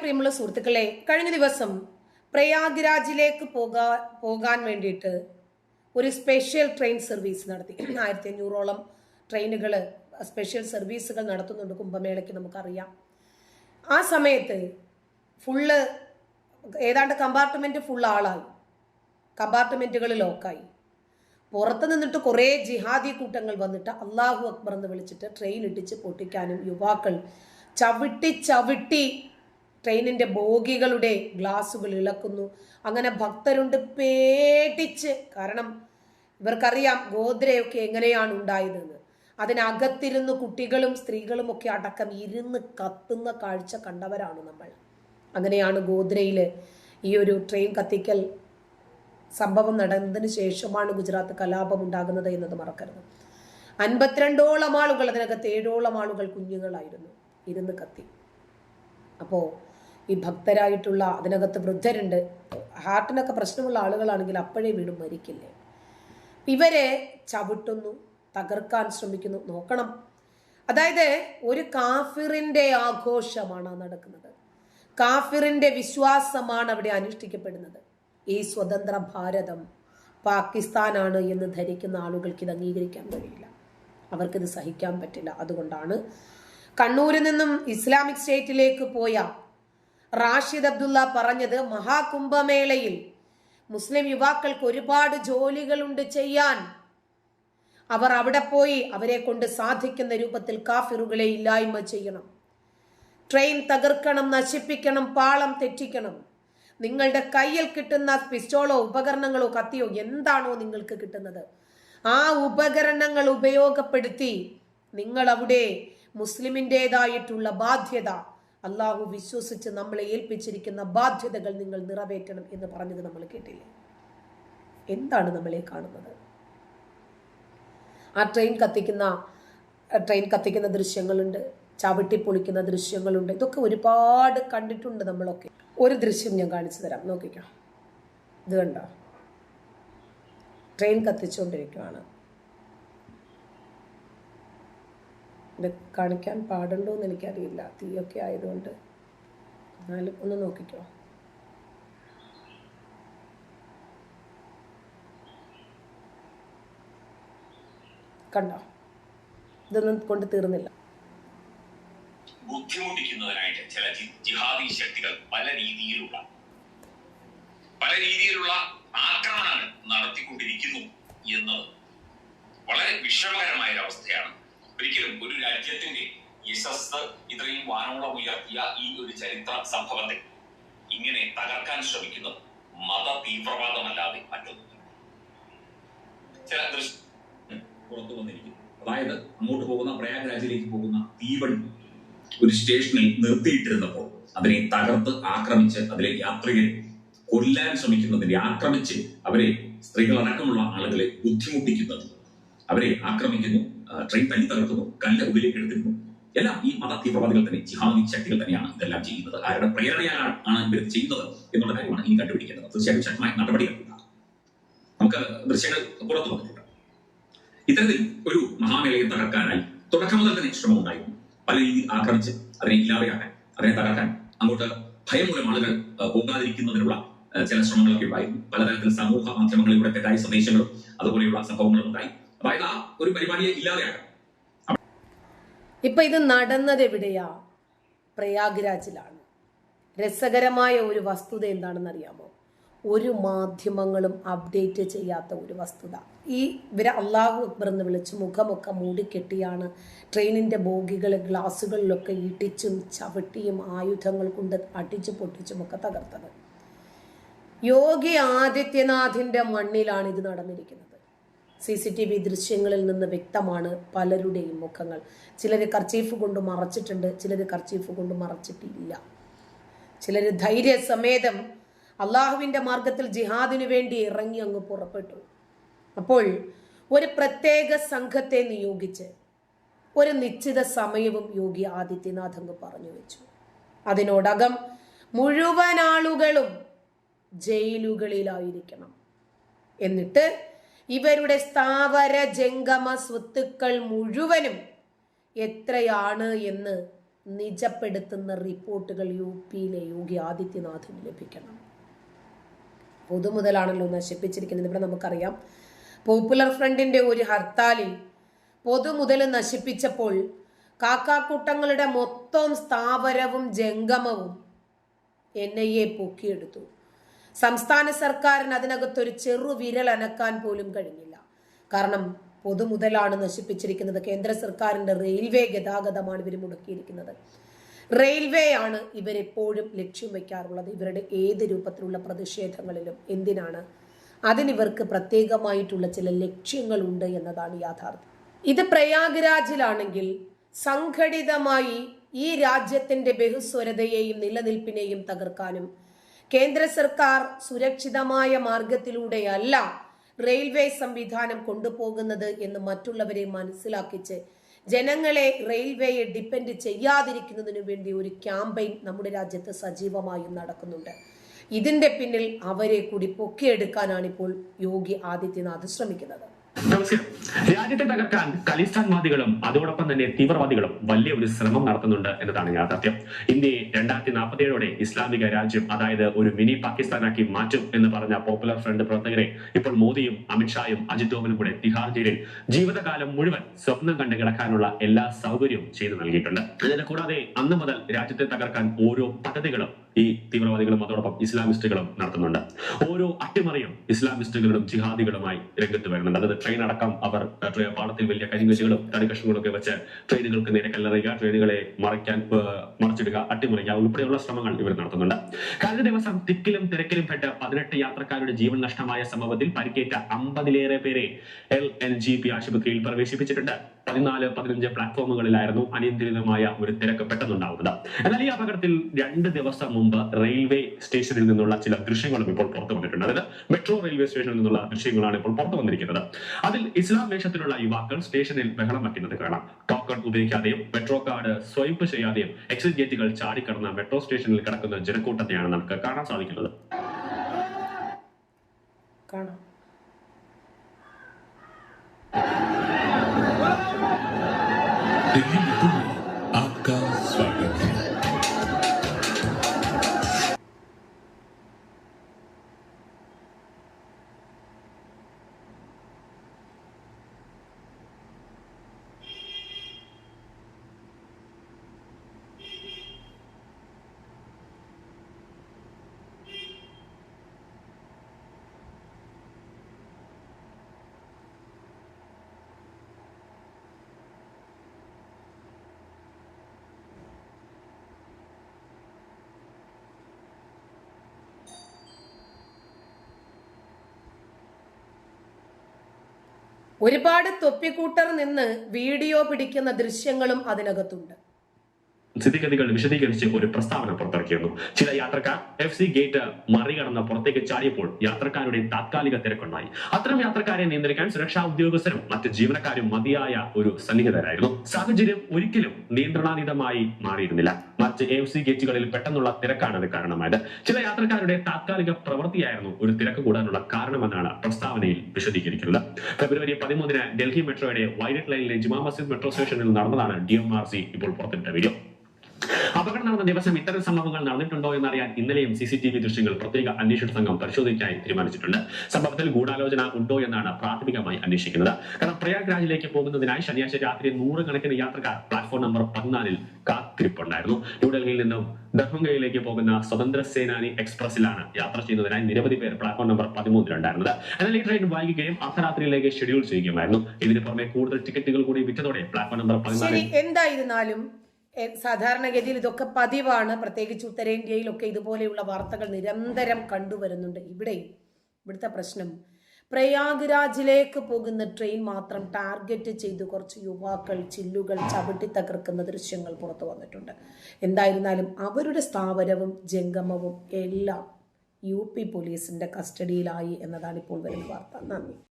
പ്രിയമുള്ള സുഹൃത്തുക്കളെ കഴിഞ്ഞ ദിവസം പ്രയാഗ്രാജിലേക്ക് പോകാ പോകാൻ വേണ്ടിയിട്ട് ഒരു സ്പെഷ്യൽ ട്രെയിൻ സർവീസ് നടത്തി. ആയിരത്തി അഞ്ഞൂറോളം ട്രെയിനുകൾ സ്പെഷ്യൽ സർവീസുകൾ നടത്തുന്നുണ്ട് കുംഭമേളയ്ക്ക് നമുക്കറിയാം. ആ സമയത്ത് ഫുള്ള് ഏതാണ്ട് കമ്പാർട്ട്മെന്റ് ഫുൾ ആളായി. കമ്പാർട്ട്മെന്റുകൾ ലോക്കായി പുറത്ത് നിന്നിട്ട് കുറേ ജിഹാദി കൂട്ടങ്ങൾ വന്നിട്ട് അള്ളാഹു അക്ബർ എന്ന് വിളിച്ചിട്ട് ട്രെയിൻ ഇടിച്ച് പൊട്ടിക്കാനും യുവാക്കൾ ചവിട്ടി ചവിട്ടി ട്രെയിനിന്റെ ബോഗികളുടെ ഗ്ലാസുകൾ ഇളക്കുന്നു. അങ്ങനെ ഭക്തരുണ്ട് പേടിച്ച്. കാരണം ഇവർക്കറിയാം ഗോദ്രയൊക്കെ എങ്ങനെയാണ് ഉണ്ടായതെന്ന്. അതിനകത്തിരുന്ന് കുട്ടികളും സ്ത്രീകളും ഒക്കെ അടക്കം ഇരുന്ന് കത്തുന്ന കാഴ്ച കണ്ടവരാണ് നമ്മൾ. അങ്ങനെയാണ് ഗോദ്രയിൽ ഈ ഒരു ട്രെയിൻ കത്തിക്കൽ സംഭവം നടന്നതിന് ശേഷമാണ് ഗുജറാത്ത് കലാപം ഉണ്ടാകുന്നത് എന്നത് മറക്കരുത്. അൻപത്തിരണ്ടോളം ആളുകൾ അതിനകത്ത് ഏഴോളം ആളുകൾ കുഞ്ഞുങ്ങളായിരുന്നു. ഇരുന്ന് കത്തി. അപ്പോൾ ഈ ഭക്തരായിട്ടുള്ള അതിനകത്ത് വൃദ്ധരുണ്ട്. ഹാർട്ടിനൊക്കെ പ്രശ്നമുള്ള ആളുകളാണെങ്കിൽ അപ്പോഴേ വീണ് മരിക്കില്ലേ? ഇവരെ ചവിട്ടുന്നു തകർക്കാൻ ശ്രമിക്കുന്നു. നോക്കണം. അതായത് ഒരു കാഫിറിന്റെ ആഘോഷമാണ് നടക്കുന്നത്. കാഫിറിന്റെ വിശ്വാസമാണ് അവിടെ അനുഷ്ഠിക്കപ്പെടുന്നത്. ഈ സ്വതന്ത്ര ഭാരതം പാകിസ്ഥാനാണ് എന്ന് ധരിക്കുന്ന ആളുകൾക്ക് ഇത് അംഗീകരിക്കാൻ കഴിയില്ല. അവർക്കിത് സഹിക്കാൻ പറ്റില്ല. അതുകൊണ്ടാണ് കണ്ണൂരിൽ നിന്നും ഇസ്ലാമിക് സ്റ്റേറ്റിലേക്ക് പോയ റാഷിദ് അബ്ദുള്ള പറഞ്ഞത് മഹാകുംഭമേളയിൽ മുസ്ലിം യുവാക്കൾക്ക് ഒരുപാട് ജോലികളുണ്ട് ചെയ്യാൻ. അവർ അവിടെ പോയി അവരെ കൊണ്ട് സാധിക്കുന്ന രൂപത്തിൽ കാഫിറുകളെ ഇല്ലായ്മ ചെയ്യണം. ട്രെയിൻ തകർക്കണം നശിപ്പിക്കണം പാളം തെറ്റിക്കണം. നിങ്ങളുടെ കയ്യിൽ കിട്ടുന്ന പിസ്റ്റോളോ ഉപകരണങ്ങളോ കത്തിയോ എന്താണോ നിങ്ങൾക്ക് കിട്ടുന്നത്? ആ ഉപകരണങ്ങൾ ഉപയോഗപ്പെടുത്തി നിങ്ങൾ അവിടെ മുസ്ലിമിന്റെതായിട്ടുള്ള ബാധ്യത അള്ളാഹു വിശ്വസിച്ച് നമ്മളെ ഏൽപ്പിച്ചിരിക്കുന്ന ബാധ്യതകൾ നിങ്ങൾ നിറവേറ്റണം എന്ന് പറഞ്ഞത് നമ്മൾ കേട്ടില്ലേ? എന്താണ് നമ്മളെ കാണുന്നത്? ആ ട്രെയിൻ കത്തിക്കുന്ന ട്രെയിൻ കത്തിക്കുന്ന ദൃശ്യങ്ങളുണ്ട്. ചവിട്ടി പൊളിക്കുന്ന ദൃശ്യങ്ങളുണ്ട്. ഇതൊക്കെ ഒരുപാട് കണ്ടിട്ടുണ്ട് നമ്മളൊക്കെ. ഒരു ദൃശ്യം ഞാൻ കാണിച്ചു തരാം. നോക്കിക്കോ. ഇത് കണ്ടോ? ട്രെയിൻ കത്തിച്ചുകൊണ്ടിരിക്കുകയാണ് കാണിക്കാൻ പാടുണ്ടോ എന്ന് എനിക്കറിയില്ല. തീയൊക്കെ ആയതുകൊണ്ട്. എന്നാലും ഒന്ന് നോക്കിക്കോ. കണ്ടോ? ഇതൊന്നും കൊണ്ട് തീർന്നില്ല. ചില ശക്തികൾ പല രീതിയിലുള്ള പല രീതിയിലുള്ള ആക്രമണങ്ങൾ നടത്തിക്കൊണ്ടിരിക്കുന്നു എന്നത് വളരെ വിഷമകരമായ ഒരു അവസ്ഥയാണ് ഒരിക്കലും ഒരു രാജ്യത്തിന്റെ യശസ് ഇത്രയും വാനോളം ഉയർത്തിയ ഈ ഒരു ചരിത്ര സംഭവത്തെ ഇങ്ങനെ തകർക്കാൻ ശ്രമിക്കുന്നത് മത തീവ്രവാദമല്ലാതെ മറ്റൊന്നും ചില പുറത്തു വന്നിരിക്കുന്നു. അതായത് അങ്ങോട്ട് പോകുന്ന പ്രയാഗ്രാജിലേക്ക് പോകുന്ന തീവണ്ടി ഒരു സ്റ്റേഷനിൽ നിർത്തിയിട്ടിരുന്നപ്പോൾ അതിനെ തകർത്ത് ആക്രമിച്ച് അതിലെ യാത്രികരെ കൊല്ലാൻ ശ്രമിക്കുന്നതിനെ ആക്രമിച്ച് അവരെ സ്ത്രീകളടക്കമുള്ള ആളുകളെ ബുദ്ധിമുട്ടിക്കുന്നത്. അവരെ ആക്രമിക്കുന്നു. ട്രെയിൻ തല്ലി തകർക്കുന്നു കല്ല് ഉള്ളിലേക്ക് എടുത്തിരുന്നു. എല്ലാം ഈ മത തീവ്രവാദികൾ തന്നെ ജിഹാദി ശക്തികൾ തന്നെയാണ് ഇതെല്ലാം ചെയ്യുന്നത്. ആരുടെ പ്രേരണയാണ് ആണ് ഇവർ ചെയ്യുന്നത് എന്നുള്ള കാര്യമാണ് ഇനി കണ്ടുപിടിക്കേണ്ടത്. തീർച്ചയായും ശക്തമായ നടപടികൾ നമുക്ക് ദൃശ്യങ്ങൾ പുറത്തു വന്നിട്ടുണ്ട്. ഇത്തരത്തിൽ ഒരു മഹാമേളയെ തകർക്കാനായി തുടക്കം മുതൽ തന്നെ ശ്രമം ഉണ്ടായിരുന്നു പല രീതിയിൽ ആക്രമിച്ച് അതിനെ ഇല്ലാതെയാക്കാൻ അതിനെ തകർക്കാൻ അങ്ങോട്ട് ഭയം മൂലം ആളുകൾ പോകാതിരിക്കുന്നതിനുള്ള ചില ശ്രമങ്ങളൊക്കെ ഉണ്ടായിരുന്നു. പലതരത്തിൽ സമൂഹ മാധ്യമങ്ങളിലൂടെ തെറ്റായ സന്ദേശങ്ങളും അതുപോലെയുള്ള സംഭവങ്ങളും ഉണ്ടായി. അതായത് ആ ഒരു പരിപാടിയെ ഇപ്പൊ ഇത് നടന്നത് എവിടെയാ? പ്രയാഗ്രാജിലാണ്. രസകരമായ ഒരു വസ്തുത എന്താണെന്ന് അറിയാമോ ഒരു മാധ്യമങ്ങളും അപ്ഡേറ്റ് ചെയ്യാത്ത ഒരു വസ്തുത. ഈ ഇവരെ അള്ളാഹു അക്ബർ എന്ന് വിളിച്ച് മുഖമൊക്കെ മൂടിക്കെട്ടിയാണ് ട്രെയിനിന്റെ ബോഗികൾ ഗ്ലാസുകളിലൊക്കെ ഇടിച്ചും ചവിട്ടിയും ആയുധങ്ങൾ കൊണ്ട് അടിച്ചു പൊട്ടിച്ചും ഒക്കെ തകർത്തത്. യോഗി ആദിത്യനാഥിന്റെ മണ്ണിലാണ് ഇത് നടന്നിരിക്കുന്നത്. സി സി ടി വി ദൃശ്യങ്ങളിൽ നിന്ന് വ്യക്തമാണ് പലരുടെയും മുഖങ്ങൾ. ചിലർ കർച്ചീഫ് കൊണ്ട് മറച്ചിട്ടുണ്ട് ചിലർ കർച്ചീഫ് കൊണ്ട് മറച്ചിട്ടില്ല. ചിലർ ധൈര്യസമേതം അള്ളാഹുവിന്റെ മാർഗത്തിൽ ജിഹാദിനു വേണ്ടി ഇറങ്ങി അങ്ങ് പുറപ്പെട്ടു. അപ്പോൾ ഒരു പ്രത്യേക സംഘത്തെ നിയോഗിച്ച് ഒരു നിശ്ചിത സമയവും യോഗി ആദിത്യനാഥ് അങ്ങ് പറഞ്ഞു വെച്ചു. അതിനോടകം മുഴുവൻ ആളുകളും ജയിലുകളിലായിരിക്കണം. എന്നിട്ട് ഇവരുടെ സ്ഥാവര ജംഗമ സ്വത്തുക്കൾ മുഴുവനും എത്രയാണ് എന്ന് നിജപ്പെടുത്തുന്ന റിപ്പോർട്ടുകൾ യു പിയിലെ യോഗി ആദിത്യനാഥിന് ലഭിക്കണം. പൊതുമുതലാണല്ലോ നശിപ്പിച്ചിരിക്കുന്നത്. ഇവിടെ നമുക്കറിയാം. പോപ്പുലർ ഫ്രണ്ടിന്റെ ഒരു ഹർത്താലിൽ പൊതുമുതൽ നശിപ്പിച്ചപ്പോൾ കാക്കാക്കൂട്ടങ്ങളുടെ മൊത്തം സ്ഥാവരവും ജംഗമവും എൻ ഐ എ പൊക്കിയെടുത്തു. സംസ്ഥാന സർക്കാരിന് അതിനകത്തൊരു ചെറു വിരൽ അനക്കാൻ പോലും കഴിഞ്ഞില്ല. കാരണം പൊതുമുതലാണ് നശിപ്പിച്ചിരിക്കുന്നത്. കേന്ദ്ര സർക്കാരിന്റെ റെയിൽവേ ഗതാഗതമാണ് ഇവർ മുടക്കിയിരിക്കുന്നത്. റെയിൽവേ ആണ് ഇവരെപ്പോഴും ലക്ഷ്യം വയ്ക്കാറുള്ളത്. ഇവരുടെ ഏത് രൂപത്തിലുള്ള പ്രതിഷേധങ്ങളിലും എന്തിനാണ് അതിനിവർക്ക് പ്രത്യേകമായിട്ടുള്ള ചില ലക്ഷ്യങ്ങളുണ്ട് എന്നതാണ് യാഥാർത്ഥ്യം. ഇത് പ്രയാഗ്രാജിലാണെങ്കിൽ സംഘടിതമായി ഈ രാജ്യത്തിന്റെ ബഹുസ്വരതയെയും നിലനിൽപ്പിനെയും തകർക്കാനും കേന്ദ്ര സർക്കാർ സുരക്ഷിതമായ മാർഗത്തിലൂടെയല്ല റെയിൽവേ സംവിധാനം കൊണ്ടുപോകുന്നത് എന്ന് മറ്റുള്ളവരെ മനസ്സിലാക്കിച്ച് ജനങ്ങളെ റെയിൽവേയെ ഡിപ്പെൻഡ് ചെയ്യാതിരിക്കുന്നതിനു വേണ്ടി ഒരു ക്യാമ്പയിൻ നമ്മുടെ രാജ്യത്ത് സജീവമായും നടക്കുന്നുണ്ട്. ഇതിന്റെ പിന്നിൽ അവരെ കൂടി പൊക്കിയെടുക്കാനാണ് ഇപ്പോൾ യോഗി ആദിത്യനാഥ് ശ്രമിക്കുന്നത്. രാജ്യത്തെ തകർക്കാൻ ഖലിസ്ഥാൻവാദികളും അതോടൊപ്പം തന്നെ തീവ്രവാദികളും വലിയ ഒരു ശ്രമം നടത്തുന്നുണ്ട് എന്നതാണ് യാഥാർത്ഥ്യം. ഇന്ത്യയെ രണ്ടായിരത്തി നാൽപ്പത്തിയേഴോടെ ഇസ്ലാമിക രാജ്യം അതായത് ഒരു മിനി പാകിസ്ഥാനാക്കി മാറ്റും എന്ന് പറഞ്ഞ പോപ്പുലർ ഫ്രണ്ട് പ്രവർത്തകരെ ഇപ്പോൾ മോദിയും അമിത്ഷായും അജിത് ഡോവലും കൂടെ തിഹാർ ജയിലിൽ ജീവിതകാലം മുഴുവൻ സ്വപ്നം കണ്ട് കിടക്കാനുള്ള എല്ലാ സൗകര്യവും ചെയ്തു നൽകിയിട്ടുണ്ട്. ഇതിനെ കൂടാതെ അന്ന് മുതൽ രാജ്യത്തെ തകർക്കാൻ ഓരോ പദ്ധതികളും ഈ തീവ്രവാദികളും അതോടൊപ്പം ഇസ്ലാമിസ്റ്റുകളും നടത്തുന്നുണ്ട്. ഓരോ അട്ടിമറിയും ഇസ്ലാമിസ്റ്റുകളും ജിഹാദികളുമായി രംഗത്ത് വരുന്നുണ്ട്. അതായത് ട്രെയിൻ അടക്കം അവർ പാടത്തിൽ വലിയ കരിങ്കശികളും തടികഷ്ണങ്ങളും ഒക്കെ വെച്ച് ട്രെയിനുകൾക്ക് നേരെ കല്ലെറിയുക ട്രെയിനുകളെ മറയ്ക്കാൻ ഏഹ്, മറിച്ചിടുക അട്ടിമറിക്കുക ഉൾപ്പെടെയുള്ള ശ്രമങ്ങൾ ഇവർ നടത്തുന്നുണ്ട്. കഴിഞ്ഞ ദിവസം തിക്കിലും തിരക്കിലും പെട്ട് പതിനെട്ട് യാത്രക്കാരുടെ ജീവൻ നഷ്ടമായ സംഭവത്തിൽ പരിക്കേറ്റ അമ്പതിലേറെ പേരെ എൽ എൻ ജി പി ആശുപത്രിയിൽ പ്രവേശിപ്പിച്ചിട്ടുണ്ട്. പതിനാല് പതിനഞ്ച് പ്ലാറ്റ്ഫോമുകളിലായിരുന്നു അനിയന്ത്രിതമായ ഒരു തിരക്ക് പെട്ടെന്നുണ്ടാവുന്നത്. എന്നാൽ ഈ അപകടത്തിൽ രണ്ട് ദിവസം മുമ്പ് റെയിൽവേ സ്റ്റേഷനിൽ നിന്നുള്ള ചില ദൃശ്യങ്ങളും ഇപ്പോൾ പുറത്തു വന്നിട്ടുണ്ട്. അതായത് മെട്രോ റെയിൽവേ സ്റ്റേഷനിൽ നിന്നുള്ള ദൃശ്യങ്ങളാണ് ഇപ്പോൾ പുറത്തു വന്നിരിക്കുന്നത്. അതിൽ ഇസ്ലാം വേഷത്തിലുള്ള യുവാക്കൾ സ്റ്റേഷനിൽ ബഹളം വയ്ക്കുന്നത് കാണാം. ടോക്കൺ ഉപയോഗിക്കാതെയും മെട്രോ കാർഡ് സ്വൈപ്പ് ചെയ്യാതെയും എക്സിറ്റ് ഗേറ്റുകൾ ചാടിക്കടന്ന മെട്രോ സ്റ്റേഷനിൽ കിടക്കുന്ന ജനക്കൂട്ടത്തെയാണ് നമുക്ക് കാണാൻ സാധിക്കുന്നത്. കാണാം. Did you ഒരുപാട് തൊപ്പിക്കൂട്ടർ നിന്ന് വീഡിയോ പിടിക്കുന്ന ദൃശ്യങ്ങളും അതിനകത്തുണ്ട്. സ്ഥിതിഗതികൾ വിശദീകരിച്ച് ഒരു പ്രസ്താവന പുറത്തിറക്കിയിരുന്നു. ചില യാത്രക്കാർ എഫ് സി ഗേറ്റ് മറികടന്ന് പുറത്തേക്ക് ചാടിയപ്പോൾ യാത്രക്കാരുടെ താത്കാലിക തിരക്കുണ്ടായി. അത്തരം യാത്രക്കാരെ നിയന്ത്രിക്കാൻ സുരക്ഷാ ഉദ്യോഗസ്ഥരും മറ്റ് ജീവനക്കാരും മതിയായ ഒരു സന്നിഹിതരായിരുന്നു. സാഹചര്യം ഒരിക്കലും നിയന്ത്രണാതീതമായി മാറിയിരുന്നില്ല. മറ്റ് എഫ് സി ഗേറ്റുകളിൽ പെട്ടെന്നുള്ള തിരക്കാണ് അത് കാരണമായത്. ചില യാത്രക്കാരുടെ താത്കാലിക പ്രവൃത്തിയായിരുന്നു ഒരു തിരക്ക് കൂടാനുള്ള കാരണമെന്നാണ് പ്രസ്താവനയിൽ വിശദീകരിക്കുന്നത്. ഫെബ്രുവരി പതിമൂന്നിന് ഡൽഹി മെട്രോയുടെ വൈലറ്റ് ലൈനിലെ ജുമാ മസ്ജിദ് മെട്രോ സ്റ്റേഷനിൽ നടന്നതാണ് ഡി എം ഇപ്പോൾ പുറത്തുവിട്ട വീഡിയോ. ദിവസം ഇത്തരം സംഭവങ്ങൾ നടന്നിട്ടുണ്ടോ എന്നറിയാൻ ഇന്നലെയും സി സി ടി വി ദൃശ്യങ്ങൾ പ്രത്യേക അന്വേഷണ സംഘം പരിശോധിക്കാൻ തീരുമാനിച്ചിട്ടുണ്ട്. സംഭവത്തിൽ ഗൂഢാലോചന ഉണ്ടോ എന്നാണ് പ്രാഥമികമായി അന്വേഷിക്കുന്നത്. കാരണം പ്രയാഗ്രാജിലേക്ക് പോകുന്നതിനായി ശനിയാഴ്ച രാത്രി നൂറുകണക്കിന് യാത്രക്കാർ പ്ലാറ്റ്ഫോം നമ്പർ പതിനാലിൽ കാത്തിരിപ്പുണ്ടായിരുന്നു. ന്യൂഡൽഹിയിൽ നിന്നും ദർഭംഗയിലേക്ക് പോകുന്ന സ്വതന്ത്ര സേനാനി എക്സ്പ്രസിലാണ് യാത്ര ചെയ്യുന്നതിനായി നിരവധി പേർ പ്ലാറ്റ്ഫോം നമ്പർ പതിമൂന്നിലുണ്ടായിരുന്നത്. എന്നാൽ ഈ ട്രെയിൻ വൈകുകയും അർദ്ധരാത്രിയിലേക്ക് ഷെഡ്യൂൾ ചെയ്യുകയുമായിരുന്നു. ഇതിന് പുറമെ കൂടുതൽ ടിക്കറ്റുകൾ കൂടി വിറ്റതോടെ പ്ലാറ്റ്ഫോം നമ്പർ പതിനാല് എന്തായിരുന്നാലും സാധാരണഗതിയിൽ ഇതൊക്കെ പതിവാണ്. പ്രത്യേകിച്ച് ഉത്തരേന്ത്യയിലൊക്കെ ഇതുപോലെയുള്ള വാർത്തകൾ നിരന്തരം കണ്ടുവരുന്നുണ്ട്. ഇവിടെയും ഇവിടുത്തെ പ്രശ്നം. പ്രയാഗ്രാജിലേക്ക് പോകുന്ന ട്രെയിൻ മാത്രം ടാർഗറ്റ് ചെയ്ത് കുറച്ച് യുവാക്കൾ ചില്ലുകൾ ചവിട്ടി തകർക്കുന്ന ദൃശ്യങ്ങൾ പുറത്തു വന്നിട്ടുണ്ട്. എന്തായിരുന്നാലും അവരുടെ സ്ഥാപനവും ജംഗമവും എല്ലാം യു പി പോലീസിന്റെ കസ്റ്റഡിയിലായി എന്നതാണ് ഇപ്പോൾ വരുന്ന വാർത്ത. നന്ദി.